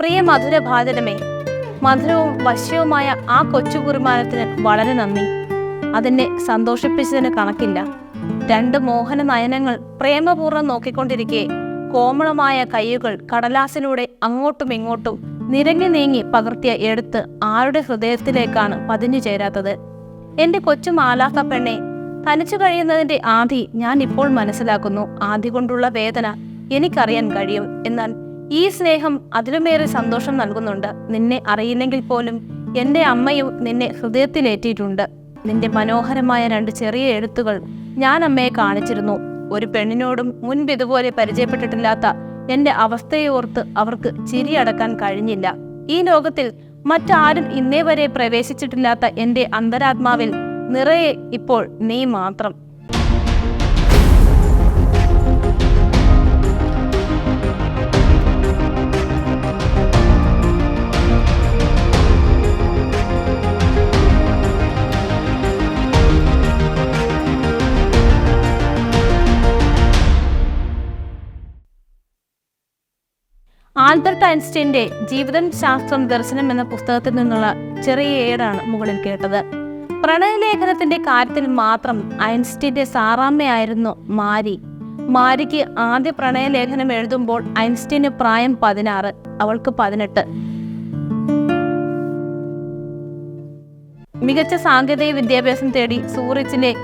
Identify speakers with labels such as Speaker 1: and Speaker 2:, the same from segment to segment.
Speaker 1: പ്രിയ മധുര ഭാരതമേ മധുരവും വശ്യവുമായ ആ കൊച്ചു കുറുമാനത്തിന് വളരെ നന്ദി. അതിനെ സന്തോഷിപ്പിച്ചതിന് കണക്കില്ല. രണ്ട് മോഹന നയനങ്ങൾ പ്രേമപൂർവം നോക്കിക്കൊണ്ടിരിക്കെ കോമളമായ കൈയുകൾ കടലാസിലൂടെ അങ്ങോട്ടും ഇങ്ങോട്ടും നിരങ്ങി നീങ്ങി പകർത്തിയ എടുത്ത് ആരുടെ ഹൃദയത്തിലേക്കാണ് പതിഞ്ഞു ചേരാത്തത്? എന്റെ കൊച്ചു മാലാക്ക പെണ്ണെ തനിച്ചു കഴിയുന്നതിന്റെ ആധി ഞാൻ ഇപ്പോൾ മനസ്സിലാക്കുന്നു. ആധി കൊണ്ടുള്ള വേദന എനിക്കറിയാൻ കഴിയും. എന്നാൽ ഈ സ്നേഹം അതിലുമേറെ സന്തോഷം നൽകുന്നുണ്ട്. നിന്നെ അറിയുന്നെങ്കിൽ പോലും എന്റെ അമ്മയും നിന്നെ ഹൃദയത്തിലേറ്റിയിട്ടുണ്ട്. നിന്റെ മനോഹരമായ രണ്ട് ചെറിയ എഴുത്തുകൾ ഞാൻ അമ്മയെ കാണിച്ചിരുന്നു. ഒരു പെണ്ണിനോടും മുൻപ് ഇതുപോലെ പരിചയപ്പെട്ടിട്ടില്ലാത്ത എന്റെ അവസ്ഥയെ ഓർത്ത് അവർക്ക് ചിരിയടക്കാൻ കഴിഞ്ഞില്ല. ഈ ലോകത്തിൽ മറ്റാരും ഇന്നേ വരെ പ്രവേശിച്ചിട്ടില്ലാത്ത എന്റെ അന്തരാത്മാവിൽ നിറയെ ഇപ്പോൾ നീ മാത്രം. ആൽബർട്ട് ഐൻസ്റ്റൈന്റെ ജീവിതം ശാസ്ത്രം ദർശനം എന്ന പുസ്തകത്തിൽ നിന്നുള്ള ചെറിയ ഏടാണ് മുകളിൽ കേട്ടത്. പ്രണയലേഖനത്തിന്റെ കാര്യത്തിൽ മാത്രം ഐൻസ്റ്റീന്റെ സാറാമ്മയായിരുന്നു മാരി. മാരിക്ക് ആദ്യ പ്രണയലേഖനം എഴുതുമ്പോൾ ഐൻസ്റ്റീന് പ്രായം പതിനാറ് അവൾക്ക് പതിനെട്ട്. മികച്ച സാങ്കേതിക വിദ്യാഭ്യാസം തേടി സൂറിച്ചിലെ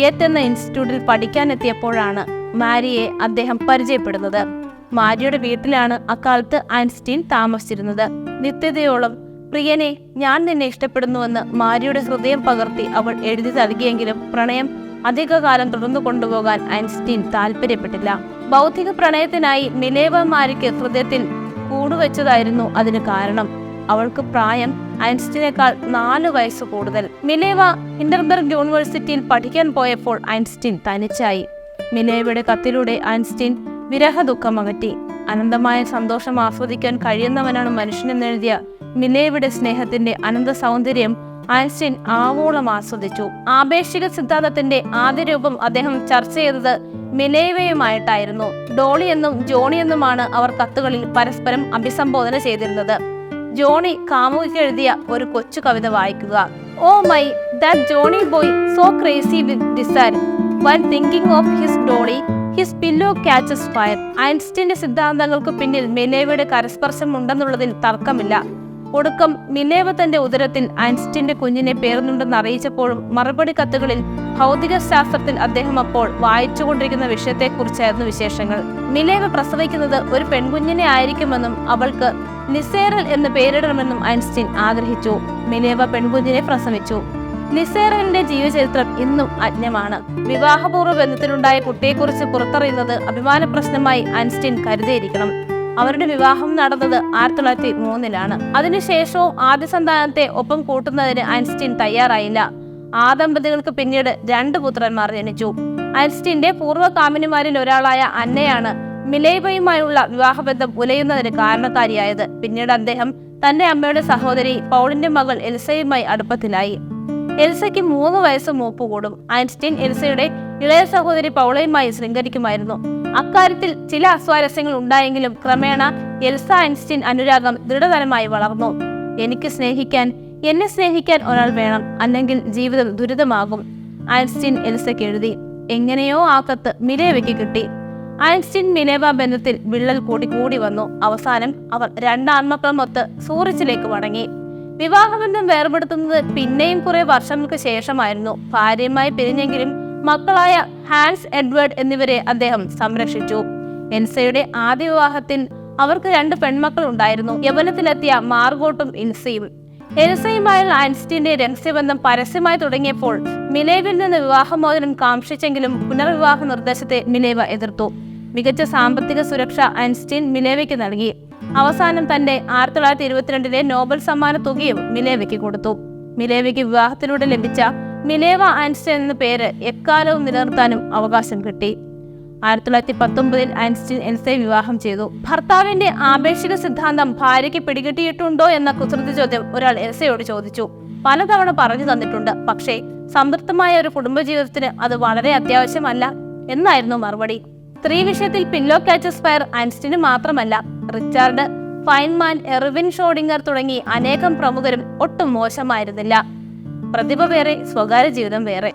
Speaker 1: യേറ്റ് എന്ന ഇൻസ്റ്റിറ്റ്യൂട്ടിൽ പഠിക്കാനെത്തിയപ്പോഴാണ് മാരിയെ അദ്ദേഹം പരിചയപ്പെടുന്നത്. മാരിയുടെ വീട്ടിലാണ് അക്കാലത്ത് ഐൻസ്റ്റീൻ താമസിച്ചിരുന്നത്. നിത്യതയോളം പ്രിയനെ ഞാൻ നിന്നെ ഇഷ്ടപ്പെടുന്നുവെന്ന് മാരിയുടെ ഹൃദയം പകർത്തി അവൾ എഴുതി നൽകിയെങ്കിലും പ്രണയം അധികകാലം തുടർന്നു കൊണ്ടുപോകാൻ ഐൻസ്റ്റീൻ താല്പര്യപ്പെട്ടില്ല ഭൗതിക പ്രണയത്തിനായി മിലേവ മാരിക്ക് ഹൃദയത്തിൽ കൂടുവെച്ചതായിരുന്നു അതിന് കാരണം. അവൾക്ക് പ്രായം ഐൻസ്റ്റീനേക്കാൾ നാല് വയസ്സ് കൂടുതൽ. മിലേവ ഹിൻഡർബർഗ് യൂണിവേഴ്സിറ്റിയിൽ പഠിക്കാൻ പോയപ്പോൾ ഐൻസ്റ്റീൻ തനിച്ചായി. മിലേവയുടെ കത്തിലൂടെ ഐൻസ്റ്റീൻ വിരഹ ദുഃഖം അകറ്റി. അനന്തമായ സന്തോഷം ആസ്വദിക്കാൻ കഴിയുന്നവനാണ് മനുഷ്യനെന്നെഴുതിയ മിലേവിടെ സ്നേഹത്തിന്റെ അനന്ത സൗന്ദര്യം ഐൻസ്റ്റൈൻ ആവോളം ആസ്വദിച്ചു. ആപേക്ഷിക സിദ്ധാന്തത്തിന്റെ ആദ്യ രൂപം അദ്ദേഹം ചർച്ച ചെയ്തത് മിലേവയുമായിട്ടായിരുന്നു ഡോളി എന്നും ജോണി എന്നുമാണ് അവർ കത്തുകളിൽ പരസ്പരം അഭിസംബോധന ചെയ്തിരുന്നത്. ജോണി കാമുകിക്ക് എഴുതിയ ഒരു കൊച്ചു കവിത വായിക്കുക. ഓ my that Johnny boy so crazy with desire one thinking of his dolly his pillow catches fire ഐൻസ്റ്റീന്റെ സിദ്ധാന്തങ്ങൾക്ക് പിന്നിൽ മിലേവയുടെ കരസ്പർശം ഉണ്ടെന്നുള്ളതിൽ തർക്കമില്ല. ഒടുക്കം മിലേവ തന്റെ ഉദരത്തിൽ ഐൻസ്റ്റീന്റെ കുഞ്ഞിനെ പേർന്നുണ്ടെന്ന് അറിയിച്ചപ്പോഴും മറുപടി കത്തുകളിൽ ഭൗതിക ശാസ്ത്രത്തിൽ അദ്ദേഹം അപ്പോൾ വായിച്ചുകൊണ്ടിരിക്കുന്ന വിഷയത്തെക്കുറിച്ചായിരുന്നു വിശേഷങ്ങൾ. മിലേവ പ്രസവിക്കുന്നത് ഒരു പെൺകുഞ്ഞിനെ ആയിരിക്കുമെന്നും അവൾക്ക് നിസേറൽ എന്ന് പേരിടണമെന്നും ഐൻസ്റ്റീൻ ആഗ്രഹിച്ചു. മിലേവ പെൺകുഞ്ഞിനെ പ്രസവിച്ചു. നിസേറലിന്റെ ജീവചരിത്രം ഇന്നും അജ്ഞമാണ് വിവാഹപൂർവ ബന്ധത്തിലുണ്ടായ കുട്ടിയെക്കുറിച്ച് പുറത്തറിയുന്നത് അഭിമാന പ്രശ്നമായി ഐൻസ്റ്റീൻ കരുതിയിരിക്കണം. അവരുടെ വിവാഹം നടന്നത് ആയിരത്തി തൊള്ളായിരത്തി മൂന്നിലാണ്. അതിനുശേഷവും ആദ്യ സന്താനത്തെ ഒപ്പം കൂട്ടുന്നതിന് ഐൻസ്റ്റീൻ തയ്യാറായില്ല. ആ ദമ്പതികൾക്ക് പിന്നീട് രണ്ട് പുത്രന്മാർ ജനിച്ചു. ഐൻസ്റ്റീന്റെ പൂർവ കാമിനിമാരിൽ ഒരാളായ അന്നയാണ് മിലേബയുമായുള്ള വിവാഹബന്ധം ഉലയുന്നതിന് കാരണക്കാരിയായത്. പിന്നീട് അദ്ദേഹം തന്റെ അമ്മയുടെ സഹോദരി പൗളിന്റെ മകൾ എൽസയുമായി അടുപ്പത്തിലായി. എൽസയ്ക്ക് മൂന്ന് വയസ്സ് മൂപ്പ് കൂടും. ഐൻസ്റ്റീൻ എൽസയുടെ ഇളയ സഹോദരി പൗളയുമായി ശൃംഗരിക്കുമായിരുന്നു. അക്കാര്യത്തിൽ ചില അസ്വാരസ്യങ്ങൾ ഉണ്ടായെങ്കിലും ക്രമേണ എൽസ ഐൻസ്റ്റീൻ അനുരാഗം ദൃഢതരമായി വളർന്നു. എനിക്ക് സ്നേഹിക്കാൻ എന്നെ സ്നേഹിക്കാൻ ഒരാൾ വേണം. അല്ലെങ്കിൽ ജീവിതം ദുരിതമാകും. ഐൻസ്റ്റീൻ എൽസയ്ക്ക് എഴുതി. എങ്ങനെയോ ആ കത്ത് മിലേവയ്ക്ക് കിട്ടി. ഐൻസ്റ്റീൻ മിലേവ ബന്ധത്തിൽ വിള്ളൽ കൂടി കൂടി വന്നു. അവസാനം അവർ രണ്ടാൺമക്കളുമൊത്ത് സൂറിച്ചിലേക്ക് മടങ്ങി. വിവാഹബന്ധം വേർപെടുത്തുന്നത് പിന്നെയും കുറെ വർഷങ്ങൾക്ക് ശേഷമായിരുന്നു. ഭാര്യയുമായി പിരിഞ്ഞെങ്കിലും മക്കളായ ഹാൻസ് എഡ്വേർഡ് എന്നിവരെ അദ്ദേഹം സംരക്ഷിച്ചു. എൻസയുടെ ആദ്യ വിവാഹത്തിൽ അവർക്ക് രണ്ട് പെൺമക്കൾ ഉണ്ടായിരുന്നു. യവനത്തിലെത്തിയ മാർഗോട്ടും ഇൻസയും. എൽസയുമായുള്ള ഐൻസ്റ്റീന്റെ രഹസ്യബന്ധം പരസ്യമായി തുടങ്ങിയപ്പോൾ മിലേവിൽ നിന്ന് വിവാഹമോചനം കാംക്ഷിച്ചെങ്കിലും പുനർവിവാഹ നിർദ്ദേശത്തെ മിലേവ എതിർത്തു. മികച്ച സാമ്പത്തിക സുരക്ഷ ഐൻസ്റ്റീൻ മിലേവയ്ക്ക് നൽകി. അവസാനം തന്റെ ആയിരത്തി തൊള്ളായിരത്തി ഇരുപത്തിരണ്ടിലെ നോബൽ സമ്മാന തുകയും മിലേവയ്ക്ക് കൊടുത്തു. മിലേവയ്ക്ക് വിവാഹത്തിലൂടെ ലഭിച്ച മിലേവ ഐൻസ്റ്റൈൻ എന്ന പേര് എക്കാലവും നിലനിർത്താനും അവകാശം കിട്ടി. ആയിരത്തി തൊള്ളായിരത്തി പത്തൊമ്പതിൽ ഐൻസ്റ്റീൻ എൻസ്റ്റൈൻ വിവാഹം ചെയ്തു. ഭർത്താവിന്റെ ആപേക്ഷിക സിദ്ധാന്തം ഭാര്യയ്ക്ക് പിടികിട്ടിയിട്ടുണ്ടോ എന്ന കുസൃതി ചോദ്യം ഒരാൾ എൻസയോട് ചോദിച്ചു. പലതവണ പറഞ്ഞു തന്നിട്ടുണ്ട്. പക്ഷേ സംതൃപ്തമായ ഒരു കുടുംബജീവിതത്തിന് അത് വളരെ അത്യാവശ്യമല്ല എന്നായിരുന്നു മറുപടി. സ്ത്രീ വിഷയത്തിൽ പില്ലോ കാച്ചസ് ഫയർ ഐൻസ്റ്റീന് മാത്രമല്ല റിച്ചാർഡ് ഫൈൻമാൻ എർവിൻ ഷോഡിംഗർ തുടങ്ങി അനേകം പ്രമുഖരും ഒട്ടും മോശമായിരുന്നില്ല. പ്രതിഭ വേറെ സ്വകാര്യ ജീവിതം വേറെ.